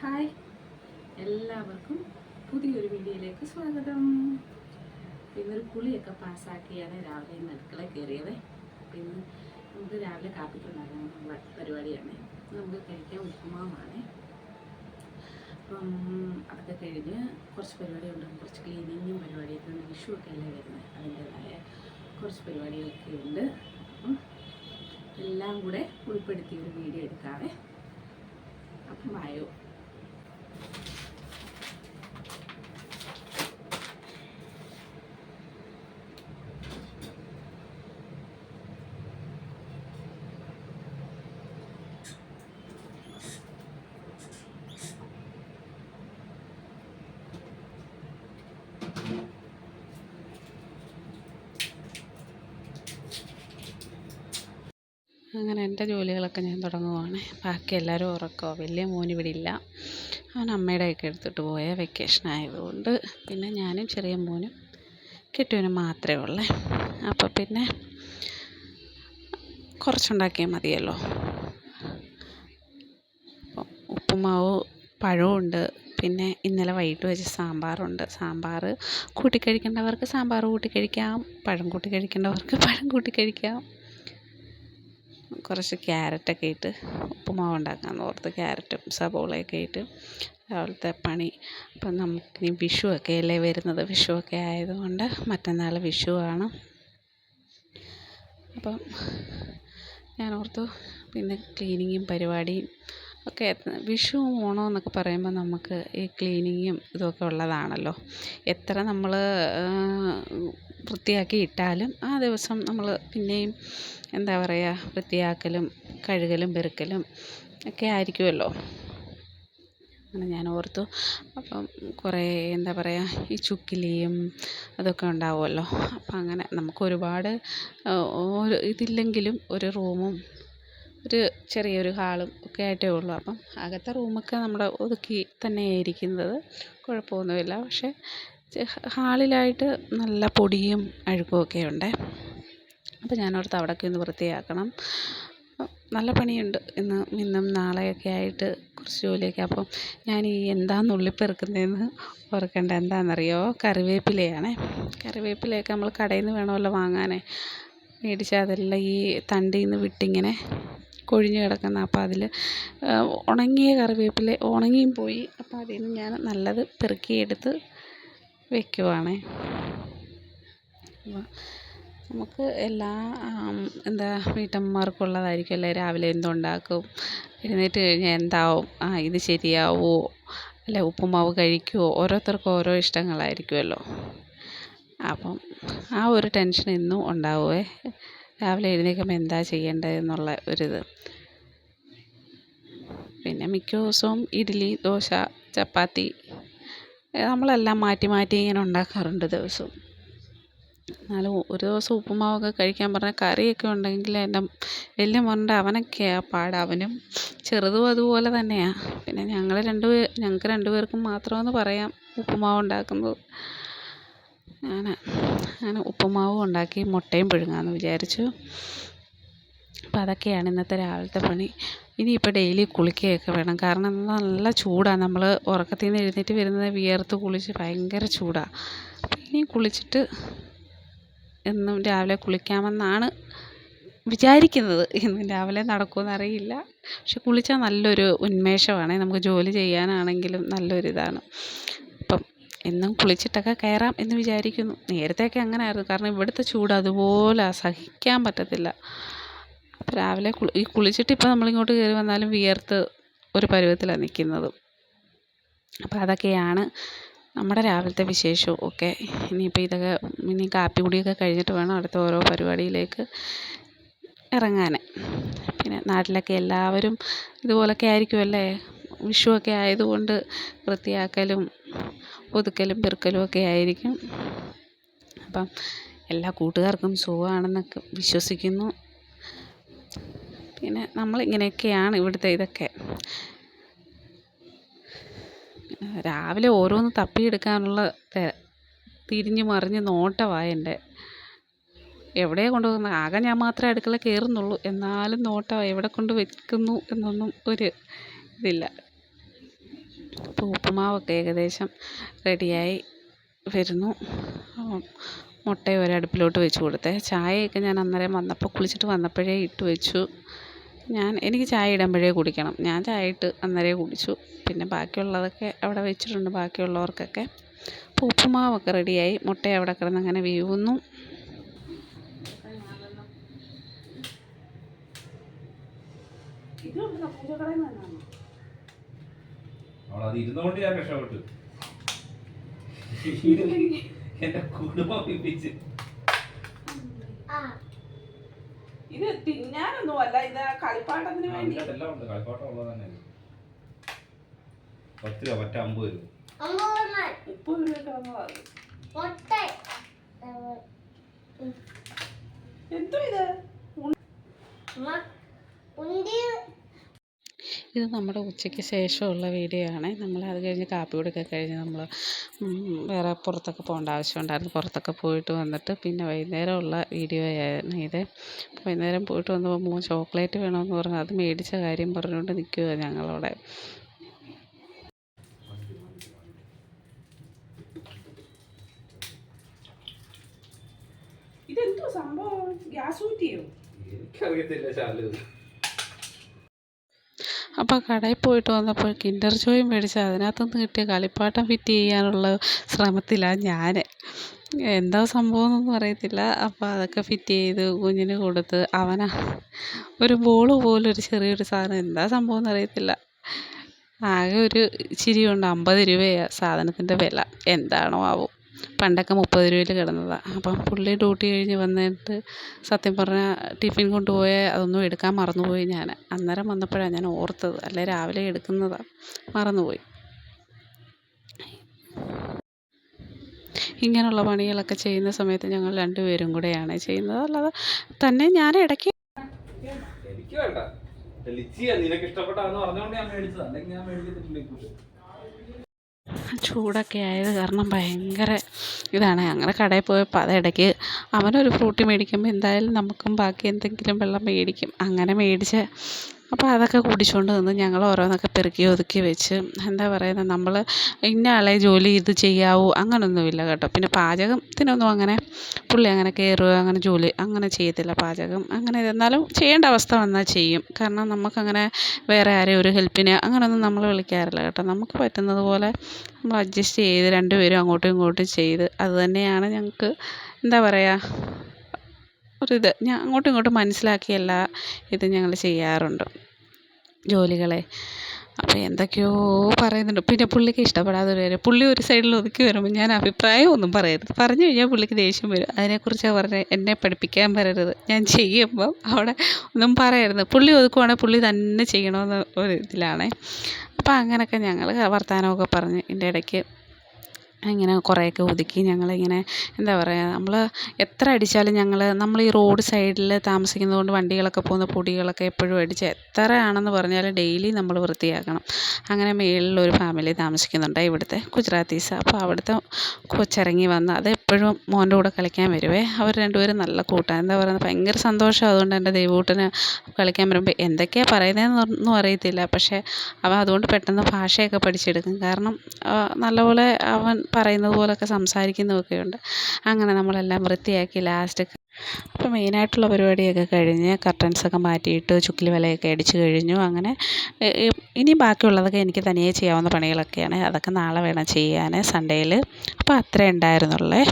Hi. എല്ലാവർക്കും പുതിയൊരു വീഡിയോയിലേക്ക് സ്വാഗതം. ഇന്നൊരു കുളിയൊക്കെ പാസ്സാക്കിയാണ് രാവിലെ ഇന്ന് അടുക്കള കയറിയത്. ഇന്ന് നമുക്ക് രാവിലെ കാപ്പിക്കുണ്ടാകാനുള്ള പരിപാടിയാണ്. നമുക്ക് കഴിക്കാൻ ഉപ്പുമാവാണ്. അപ്പം അതൊക്കെ കഴിഞ്ഞ് കുറച്ച് പരിപാടി ഉണ്ട് കുറച്ച് ക്ലീനിങ്ങും പരിപാടിയൊക്കെ ഉണ്ട്. വിഷു ഒക്കെ അല്ലേ വരുന്നത്? അതിന്റെതായ കുറച്ച് പരിപാടികളൊക്കെ ഉണ്ട്. അപ്പം എല്ലാം കൂടെ ഉൾപ്പെടുത്തിയൊരു വീഡിയോ എടുക്കാവേ. അപ്പം വായോ അങ്ങനെ എന്റെ ജോലികളൊക്കെ ഞാൻ തുടങ്ങുവാണ്. ബാക്കി എല്ലാവരും ഉറക്കമോ വലിയ മോൻ ഇവിടെ ഇല്ല. അവൻ അമ്മയുടെയൊക്കെ എടുത്തിട്ട് പോയ വെക്കേഷൻ ആയതുകൊണ്ട് പിന്നെ ഞാനും ചെറിയ മോനും കെട്ടിയവനും മാത്രമേ ഉള്ളേ. അപ്പോൾ പിന്നെ കുറച്ചുണ്ടാക്കിയാൽ മതിയല്ലോ. ഉപ്പുമാവ് പഴമുണ്ട് പിന്നെ ഇന്നലെ വൈകിട്ട് വെച്ച സാമ്പാറുണ്ട്. സാമ്പാർ കൂട്ടി കഴിക്കേണ്ടവർക്ക് സാമ്പാർ കൂട്ടി കഴിക്കാം പഴം കൂട്ടി കഴിക്കേണ്ടവർക്ക് പഴം കൂട്ടി കഴിക്കാം കുറച്ച് ക്യാരറ്റൊക്കെ ഇട്ട് ഉപ്പുമാവ് ഉണ്ടാക്കാമെന്ന് ഓർത്ത് ക്യാരറ്റും സബോളയൊക്കെ ഇട്ട് രാവിലത്തെ പണി. അപ്പം നമുക്കിനി വിഷുവൊക്കെ അല്ലേ വരുന്നത്? വിഷുവൊക്കെ ആയതുകൊണ്ട് മറ്റന്നാൾ വിഷുവാണ് അപ്പം ഞാൻ ഓർത്തു പിന്നെ ക്ലീനിങ്ങും പരിപാടിയും ഒക്കെ വിഷു ഓണം എന്നൊക്കെ പറയുമ്പോൾ നമുക്ക് ഈ ക്ലീനിങ്ങും ഇതൊക്കെ ഉള്ളതാണല്ലോ. എത്ര നമ്മൾ വൃത്തിയാക്കി ഇട്ടാലും ആ ദിവസം നമ്മൾ പിന്നെയും എന്താ പറയുക വൃത്തിയാക്കലും കഴുകലും പെറുക്കലും ഒക്കെ ആയിരിക്കുമല്ലോ. അങ്ങനെ ഞാൻ ഓർത്തു. അപ്പം കുറേ എന്താ പറയുക ഈ ചുക്കിലിയും അതൊക്കെ ഉണ്ടാവുമല്ലോ. അപ്പം അങ്ങനെ നമുക്ക് ഒരുപാട് ഒരു ഇതില്ലെങ്കിലും ഒരു റൂമും ഒരു ചെറിയൊരു ഹാളും ഒക്കെ ആയിട്ടേ ഉള്ളൂ. അപ്പം അകത്തെ റൂമൊക്കെ നമ്മുടെ ഒതുക്കി തന്നെയാണ് ഇരിക്കുന്നത് കുഴപ്പമൊന്നുമില്ല. പക്ഷേ ഹാളിലായിട്ട് നല്ല പൊടിയും അഴുക്കും ഒക്കെ ഉണ്ട്. അപ്പോൾ ഞാനോർത്ത് അവിടെയൊക്കെ ഒന്ന് വൃത്തിയാക്കണം. നല്ല പണിയുണ്ട്. ഇന്ന് ഇന്നും നാളെയൊക്കെ ആയിട്ട് കുറച്ച് ജോലിയൊക്കെ. അപ്പം ഞാൻ ഈ എന്താ നുള്ളിപ്പെറുക്കുന്നതെന്ന് ഓർക്കേണ്ട. എന്താണെന്നറിയോ? കറിവേപ്പിലയാണേ. കറിവേപ്പിലയൊക്കെ നമ്മൾ കടയിൽ നിന്ന് വേണമല്ലോ വാങ്ങാനേ. മേടിച്ചാൽ അതെല്ലാം ഈ തണ്ടിൽ നിന്ന് വിട്ടിങ്ങനെ കൊഴിഞ്ഞ് കിടക്കുന്ന അപ്പം അതിൽ ഉണങ്ങിയ കറിവേപ്പില ഉണങ്ങിയും പോയി. അപ്പോൾ അതിൽ നിന്ന് ഞാൻ നല്ലത് പെറുക്കിയെടുത്ത് വെക്കുവാണേ. അപ്പോൾ നമുക്ക് എല്ലാ എന്താ വീട്ടമ്മമാർക്കുള്ളതായിരിക്കുമല്ലേ രാവിലെ എന്തുണ്ടാക്കും എഴുന്നേറ്റ് കഴിഞ്ഞാൽ എന്താവും ആ ഇത് ശരിയാവുമോ അല്ല ഉപ്പുമാവ് കഴിക്കുമോ ഓരോരുത്തർക്കും ഓരോ ഇഷ്ടങ്ങളായിരിക്കുമല്ലോ. അപ്പം ആ ഒരു ടെൻഷൻ എന്നും ഉണ്ടാവുമേ രാവിലെ എഴുന്നേൽക്കുമ്പോൾ എന്താ ചെയ്യേണ്ടതെന്നുള്ള ഒരിത്. പിന്നെ മിക്ക ദിവസവും ഇഡ്ഡലി ദോശ ചപ്പാത്തി നമ്മളെല്ലാം മാറ്റി മാറ്റി ഇങ്ങനെ ഉണ്ടാക്കാറുണ്ട് ദിവസവും. എന്നാലും ഒരു ദിവസം ഉപ്പുമാവൊക്കെ കഴിക്കാൻ പറഞ്ഞാൽ കറിയൊക്കെ ഉണ്ടെങ്കിൽ എന്റെ വലിയ മോനുണ്ട് അവനൊക്കെയാണ് പാട് അവനും ചെറുതും അതുപോലെ തന്നെയാണ് പിന്നെ ഞങ്ങൾ രണ്ട് ഞങ്ങൾക്ക് രണ്ട് പേർക്കും മാത്രമെന്ന് പറയാം ഉപ്പുമാവ് ഉണ്ടാക്കുന്നത്. ഞാൻ അങ്ങനെ ഉപ്പുമാവും ഉണ്ടാക്കി മുട്ടയും പുഴുങ്ങാമെന്ന് വിചാരിച്ചു. അപ്പോൾ അതൊക്കെയാണ് ഇന്നത്തെ രാവിലത്തെ പണി. ഇനിയിപ്പോൾ ഡെയിലി കുളിക്കുകയൊക്കെ വേണം. കാരണം നല്ല ചൂടാണ് നമ്മൾ ഉറക്കത്തിൽ നിന്ന് എഴുന്നേറ്റ് വരുന്നത് വിയർത്ത് കുളിച്ച് ഭയങ്കര ചൂടാണ് അപ്പോൾ ഇനി കുളിച്ചിട്ട് എന്നും രാവിലെ കുളിക്കാമെന്നാണ് വിചാരിക്കുന്നത്. ഇന്നും രാവിലെ നടക്കുമെന്ന് അറിയില്ല. പക്ഷെ കുളിച്ചാൽ നല്ലൊരു ഉന്മേഷമാണ്. നമുക്ക് ജോലി ചെയ്യാനാണെങ്കിലും നല്ലൊരിതാണ്. അപ്പം എന്നും കുളിച്ചിട്ടൊക്കെ കയറാം എന്ന് വിചാരിക്കുന്നു. നേരത്തെയൊക്കെ അങ്ങനെ ആയിരുന്നു കാരണം ഇവിടുത്തെ ചൂട് അതുപോലെ സഹിക്കാൻ പറ്റത്തില്ല. രാവിലെ കുളി ഈ കുളിച്ചിട്ട് ഇപ്പോൾ നമ്മളിങ്ങോട്ട് കയറി വന്നാലും വിയർത്ത് ഒരു പരുവത്തിലാണ് നിൽക്കുന്നത് അപ്പോൾ അതൊക്കെയാണ് നമ്മുടെ രാവിലത്തെ വിശേഷവും ഒക്കെ ഇനിയിപ്പോൾ ഇതൊക്കെ ഇനി കാപ്പി കുടിയൊക്കെ കഴിഞ്ഞിട്ട് വേണം അടുത്ത ഓരോ പരിപാടിയിലേക്ക് ഇറങ്ങാൻ പിന്നെ നാട്ടിലൊക്കെ എല്ലാവരും ഇതുപോലൊക്കെ ആയിരിക്കുമല്ലേ വിഷുവൊക്കെ ആയതുകൊണ്ട് വൃത്തിയാക്കലും ഒതുക്കലും പെറുക്കലും ഒക്കെ ആയിരിക്കും. അപ്പം എല്ലാ കൂട്ടുകാർക്കും സുഖമാണെന്നൊക്കെ വിശ്വസിക്കുന്നു. പിന്നെ നമ്മളിങ്ങനെയൊക്കെയാണ് ഇവിടുത്തെ ഇതൊക്കെ. രാവിലെ ഓരോന്ന് തപ്പിയെടുക്കാനുള്ള തിരിഞ്ഞു മറിഞ്ഞ് നോട്ടമാണ് എന്റെ. എവിടെയാണ് കൊണ്ടുപോകുന്നത്? ആകെ ഞാൻ മാത്രമേ അടുക്കള കയറുന്നുള്ളൂ. എന്നാലും നോട്ടമാണ് എവിടെ കൊണ്ട് വെക്കുന്നു എന്നൊന്നും ഒരു ഇതില്ല. അപ്പോൾ ഉപ്പുമാവൊക്കെ ഏകദേശം റെഡിയായി വരുന്നു. മുട്ട ഒരു അടുപ്പിലോട്ട് വെച്ച് കൊടുത്തേ. ചായയൊക്കെ ഞാൻ അന്നേരം വന്നപ്പോൾ കുളിച്ചിട്ട് വന്നപ്പോഴേ ഇട്ട് വെച്ചു. ഞാൻ എനിക്ക് ചായ ഇടുമ്പോഴേ കുടിക്കണം. ഞാൻ ചായ ഇട്ട് അന്നേരേ കുടിച്ചു. പിന്നെ ബാക്കിയുള്ളതൊക്കെ അവിടെ വെച്ചിട്ടുണ്ട് ബാക്കിയുള്ളവർക്കൊക്കെ. അപ്പോൾ ഉപ്പുമാവൊക്കെ റെഡിയായി. മുട്ട അവിടെ കിടന്ന് അങ്ങനെ വീവുന്നു അവളത് ഇരുന്നുകൊണ്ട് ഞാൻ രക്ഷപ്പെട്ടു എന്റെ കുടുംബം പിപ്പിച്ച് ഇത് തിന്നാനൊന്നുമല്ല ഇത് കളിപ്പാട്ടത്തിന് വേണ്ടി എല്ലാം ഉണ്ട് കളിപ്പാട്ടം ഉള്ളത് തന്നെ പത്ത് രൂപ പറ്റ അമ്പത് രൂപ മുപ്പത് രൂപ കിടന്നതാണ് എന്തോ ഇത് ഇത് നമ്മുടെ ഉച്ചയ്ക്ക് ശേഷമുള്ള വീഡിയോ ആണ്. നമ്മൾ അത് കഴിഞ്ഞ് കാപ്പി കുടിയൊക്കെ കഴിഞ്ഞ് നമ്മൾ വേറെ പുറത്തൊക്കെ പോകേണ്ട ആവശ്യമുണ്ടായിരുന്നു പുറത്തൊക്കെ പോയിട്ട് വന്നിട്ട് പിന്നെ വൈകുന്നേരമുള്ള വീഡിയോ ആയിരുന്നു ഇത്. വൈകുന്നേരം പോയിട്ട് വന്നപ്പോൾ മോൻ ചോക്ലേറ്റ് വേണമെന്ന് പറഞ്ഞു. അത് മേടിച്ച കാര്യം പറഞ്ഞുകൊണ്ട് നിൽക്കുക ഞങ്ങളവിടെ. ഇതെന്തോ സംഭവം? ഗ്യാസ് ഊറ്റിയോ? എനിക്കറിയത്തില്ല ശാലു. അപ്പോൾ കടയിൽ പോയിട്ട് വന്നപ്പോൾ കിൻഡർ ജോയ് മേടിച്ച് അതിനകത്തുനിന്ന് കിട്ടിയ കളിപ്പാട്ടം ഫിറ്റ് ചെയ്യാനുള്ള ശ്രമത്തിലാണ് ഞാൻ എന്താ സംഭവം എന്നൊന്നും അറിയത്തില്ല. അപ്പോൾ അതൊക്കെ ഫിറ്റ് ചെയ്ത് കുഞ്ഞിന് കൊടുത്ത് അവനാ ഒരു ബോൾ പോലൊരു ചെറിയൊരു സാധനം. എന്താ സംഭവം എന്നറിയത്തില്ല ആകെ ഒരു ചിരിയുണ്ട് അമ്പത് രൂപയാണ് സാധനത്തിന്റെ വില. എന്താണോ ആവും. പണ്ടൊക്കെ മുപ്പത് രൂപയിൽ കിടന്നതാണ് അപ്പം പുള്ളി ഡ്യൂട്ടി കഴിഞ്ഞ് വന്നിട്ട് സത്യം പറഞ്ഞാൽ ടിഫിൻ കൊണ്ടുപോയ അതൊന്നും എടുക്കാൻ മറന്നുപോയി ഞാൻ. അന്നേരം വന്നപ്പോഴാണ് ഞാൻ ഓർത്തത്. അല്ലെ രാവിലെ എടുക്കുന്നതാണ് മറന്നുപോയി. ഇങ്ങനെയുള്ള പണികളൊക്കെ ചെയ്യുന്ന സമയത്ത് ഞങ്ങൾ രണ്ടുപേരും കൂടെയാണ് ചെയ്യുന്നത്. അല്ലാതെ തന്നെ ഞാൻ ഇടയ്ക്ക് നിനക്ക് ഇഷ്ടപ്പെട്ടാന്ന് പറഞ്ഞുകൊണ്ട് ഞാൻ മേടിച്ചത്. അല്ലെങ്കിൽ ഞാൻ മേടിക്കത്തില്ല. ചൂടൊക്കെ ആയത് കാരണം ഭയങ്കര ഇതാണ്. അങ്ങനെ കടയിൽ പോയപ്പോൾ അതിടയ്ക്ക് അവനൊരു ഫ്രൂട്ടി മേടിക്കുമ്പോൾ എന്തായാലും നമുക്കും ബാക്കി എന്തെങ്കിലും വെള്ളം മേടിക്കും. അങ്ങനെ മേടിച്ച് അപ്പോൾ അതൊക്കെ കുടിച്ചുകൊണ്ട് നിന്ന് ഞങ്ങൾ ഓരോന്നൊക്കെ പെറുക്കി ഒതുക്കി വെച്ച്. എന്താ പറയുന്നത് നമ്മൾ ഇന്ന ആളെ ജോലി ഇത് ചെയ്യാവൂ അങ്ങനൊന്നുമില്ല കേട്ടോ. പിന്നെ പാചകത്തിനൊന്നും അങ്ങനെ പുള്ളി അങ്ങനെ കയറുക അങ്ങനെ ജോലി അങ്ങനെ ചെയ്യത്തില്ല പാചകം. അങ്ങനെ എന്നാലും ചെയ്യേണ്ട അവസ്ഥ വന്നാൽ ചെയ്യും. കാരണം നമുക്കങ്ങനെ വേറെ ആരെയും ഒരു ഹെൽപ്പിന് അങ്ങനെയൊന്നും നമ്മൾ വിളിക്കാറില്ല കേട്ടോ. നമുക്ക് പറ്റുന്നത് പോലെ നമ്മൾ അഡ്ജസ്റ്റ് ചെയ്ത് രണ്ടുപേരും അങ്ങോട്ടും ഇങ്ങോട്ടും ചെയ്ത് അത് തന്നെയാണ് ഞങ്ങൾക്ക് എന്താ പറയുക ഒരിത് ഞാൻ അങ്ങോട്ടും ഇങ്ങോട്ടും മനസ്സിലാക്കി എല്ലാ ഇതും ഞങ്ങൾ ചെയ്യാറുണ്ട്. ജോലികളെ. അപ്പോൾ എന്തൊക്കെയോ പറയുന്നുണ്ട്. പിന്നെ പുള്ളിക്ക് ഇഷ്ടപ്പെടാതെ വരും പുള്ളി ഒരു സൈഡിൽ ഒതുക്കി വരുമ്പോൾ ഞാൻ അഭിപ്രായം ഒന്നും പറയരുത്. പറഞ്ഞു കഴിഞ്ഞാൽ പുള്ളിക്ക് ദേഷ്യം വരും. അതിനെക്കുറിച്ചാണ് പറഞ്ഞത് എന്നെ പഠിപ്പിക്കാൻ വരരുത്. ഞാൻ ചെയ്യുമ്പം അവിടെ ഒന്നും പറയരുത്. പുള്ളി ഒതുക്കുവാണെങ്കിൽ പുള്ളി തന്നെ ചെയ്യണമെന്ന് ഒരു ഇതിലാണേ. അപ്പോൾ അങ്ങനെയൊക്കെ ഞങ്ങൾ വർത്തമാനമൊക്കെ പറഞ്ഞ് ഇതിന്റെ ഇടയ്ക്ക് ഇങ്ങനെ കുറേയൊക്കെ ഒതുക്കി ഞങ്ങളിങ്ങനെ എന്താ പറയുക നമ്മൾ എത്ര അടിച്ചാലും ഞങ്ങൾ നമ്മൾ ഈ റോഡ് സൈഡിൽ താമസിക്കുന്നത് കൊണ്ട് വണ്ടികളൊക്കെ പോകുന്ന പൊടികളൊക്കെ എപ്പോഴും അടിച്ച് എത്ര ആണെന്ന് പറഞ്ഞാലും ഡെയിലി നമ്മൾ വൃത്തിയാക്കണം. അങ്ങനെ മേളിലൊരു ഫാമിലി താമസിക്കുന്നുണ്ട് ഇവിടുത്തെ ഗുജറാത്തീസ്. അപ്പോൾ അവിടുത്തെ കൊച്ചിറങ്ങി വന്ന് അത് എപ്പോഴും മോന്റെ കൂടെ കളിക്കാൻ വരുവേ. അവർ രണ്ടുപേരും നല്ല കൂട്ടാണ് എന്താ പറയുന്നത് ഭയങ്കര സന്തോഷം അതുകൊണ്ട് എന്റെ ദൈവൂട്ടന് കളിക്കാൻ വരുമ്പോൾ എന്തൊക്കെയാണ് പറയുന്നതെന്നൊന്നും അറിയത്തില്ല. പക്ഷേ അവൻ അതുകൊണ്ട് പെട്ടെന്ന് ഭാഷയൊക്കെ പഠിച്ചെടുക്കും. കാരണം നല്ലപോലെ അവൻ പറയുന്നത് പോലൊക്കെ സംസാരിക്കുന്നതൊക്കെ ഉണ്ട് അങ്ങനെ നമ്മളെല്ലാം വൃത്തിയാക്കി ലാസ്റ്റ് അപ്പോൾ മെയിനായിട്ടുള്ള പരിപാടിയൊക്കെ കഴിഞ്ഞ് കർട്ടൻസൊക്കെ മാറ്റിയിട്ട് ചുക്കിലി വലയൊക്കെ അടിച്ചു കഴിഞ്ഞു. അങ്ങനെ ഇനി ബാക്കിയുള്ളതൊക്കെ എനിക്ക് തനിയെ ചെയ്യാവുന്ന പണികളൊക്കെയാണ്. അതൊക്കെ നാളെ വേണം ചെയ്യാൻ സൺഡേയിൽ അപ്പോൾ അത്രേ ഉണ്ടായിരുന്നുള്ളേ.